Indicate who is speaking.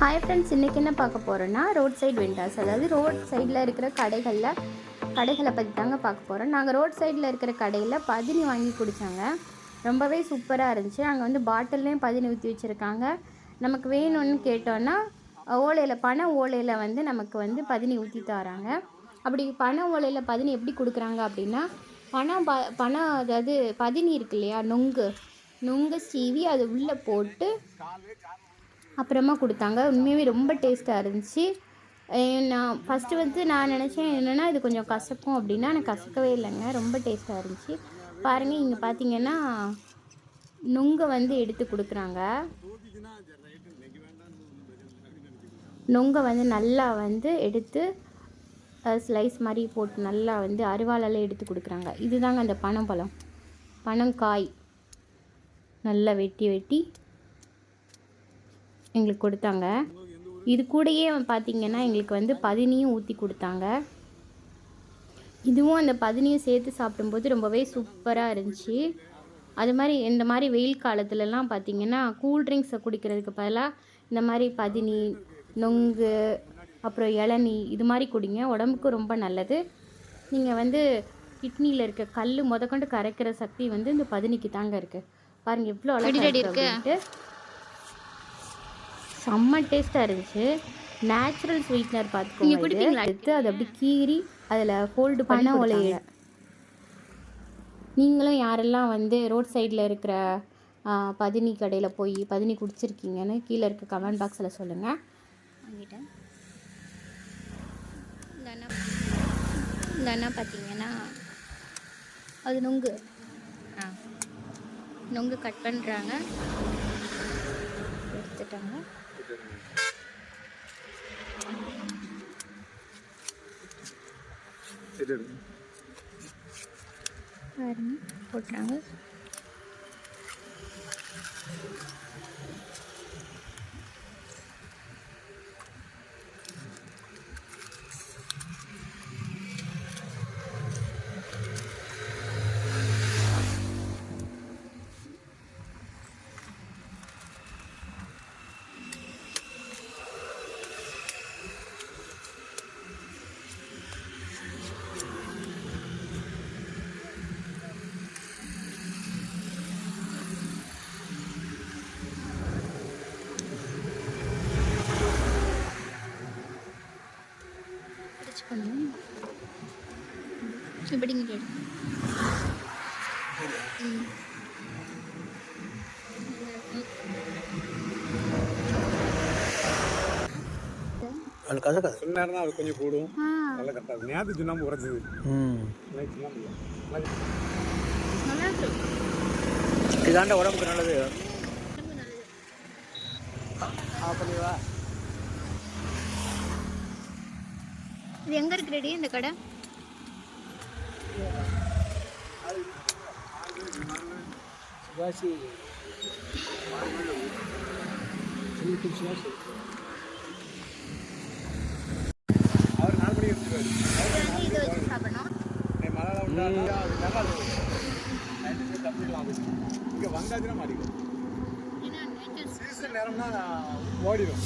Speaker 1: Hi friends இன்றைக்கி என்ன பார்க்க போகிறோன்னா ரோட் சைடு விண்டாஸ் அதாவது ரோட் சைடில் இருக்கிற கடைகளில் கடைகளை பற்றி தாங்க பார்க்க போகிறோம் நாங்கள் ரோட் சைடில் இருக்கிற கடையில் பதினி வாங்கி குடித்தாங்க ரொம்பவே சூப்பராக இருந்துச்சு. அங்கே வந்து பாட்டில்லையும் பதினி ஊற்றி வச்சுருக்காங்க. நமக்கு வேணும்னு கேட்டோன்னா ஓலையில் பண ஓலையில் வந்து நமக்கு வந்து பதினி ஊற்றி தராங்க. அப்படி பண ஓலையில் பதினி எப்படி கொடுக்குறாங்க அப்படின்னா பணம் ப பணம் அதாவது பதினி இருக்கு இல்லையா நொங்கு. நொங்கு சீவி அது உள்ளே போட்டு அப்புறமா கொடுத்தாங்க. உண்மையாகவே ரொம்ப டேஸ்ட்டாக இருந்துச்சு. நான் ஃபஸ்ட்டு வந்து நான் நினச்சேன் என்னென்னா இது கொஞ்சம் கசக்கும் அப்படின்னா எனக்கு கசக்கவே இல்லைங்க. ரொம்ப டேஸ்ட்டாக இருந்துச்சு. பாருங்கள் இங்கே பார்த்தீங்கன்னா நுங்கை வந்து எடுத்து கொடுக்குறாங்க. நுங்கை வந்து நல்லா வந்து எடுத்து ஸ்லைஸ் மாதிரி போட்டு நல்லா வந்து அருவாளால் எடுத்து கொடுக்குறாங்க. இதுதாங்க அந்த பனம்பழம். பனங்காய். நல்லா வெட்டி வெட்டி எங்களுக்கு கொடுத்தாங்க. இது கூடயே பார்த்தீங்கன்னா எங்களுக்கு வந்து பதினியும் ஊற்றி கொடுத்தாங்க. இதுவும் அந்த பதினியும் சேர்த்து சாப்பிடும்போது ரொம்பவே சூப்பராக இருந்துச்சு. அது மாதிரி இந்த மாதிரி வெயில் காலத்துலலாம் பார்த்தீங்கன்னா கூல் ட்ரிங்க்ஸை குடிக்கிறதுக்கு பதிலாக இந்த மாதிரி பதினி நொங்கு அப்புறம் இளநீ இது மாதிரி குடிங்க. உடம்புக்கு ரொம்ப நல்லது. நீங்கள் வந்து கிட்னியில் இருக்க கல் முதற்கொண்டு கரைக்கிற சக்தி வந்து இந்த பதினிக்கு தாங்க இருக்குது பாருங்கள் எவ்வளோ அழகாக இருக்கு. அப்படின்ட்டு. செம்ம டேஸ்ட்டாக இருந்துச்சு. நேச்சுரல் ஸ்வீட்னர் பார்த்துக்கோங்க. எடுத்து அதை அப்படி கீறி அதில் ஃபோல்டு பண்ண ஒலையிட நீங்களும் யாரெல்லாம் வந்து ரோட் சைடில் இருக்கிற பதினி கடையில் போய் பதினி குடிச்சிருக்கீங்கன்னு கீழே இருக்க கமெண்ட் பாக்ஸில் சொல்லுங்கள் அண்ணா பார்த்தீங்கன்னா அது நொங்கு. ஆ. நொங்கு கட் பண்ணுறாங்க எடுத்துட்டாங்க. பாருங்க போட்டுறாங்க பிடிச்சிக்கணும் இப்படிங்க கேடு
Speaker 2: அது கசக்காது
Speaker 3: சில நேரம் தான் அது கொஞ்சம் கூடும். நல்லா கரெக்டாக இருக்கும். நேற்று சுண்ணாம்பு உரைச்சிது.
Speaker 2: இதாண்ட உடம்புக்கு நல்லது. பண்ணிவா
Speaker 1: இது எங்கே இருக்கு ரெடி இந்த கடை
Speaker 2: சிவாசி சிவாசி
Speaker 3: அவர் நாலு மணிக்கு எடுத்துருவாரு
Speaker 1: இதை வச்சு சாப்பிடணும்
Speaker 3: இன்னைக்கு மழை விட்டா அது நல்லா இருக்கும் நைட்டு தப்பிடலாம் அது இங்கே வந்தாச்சுன்னா
Speaker 1: நேச்சர்
Speaker 3: சீசன் நேரம்னா ஓடிடும் ஓடிடும்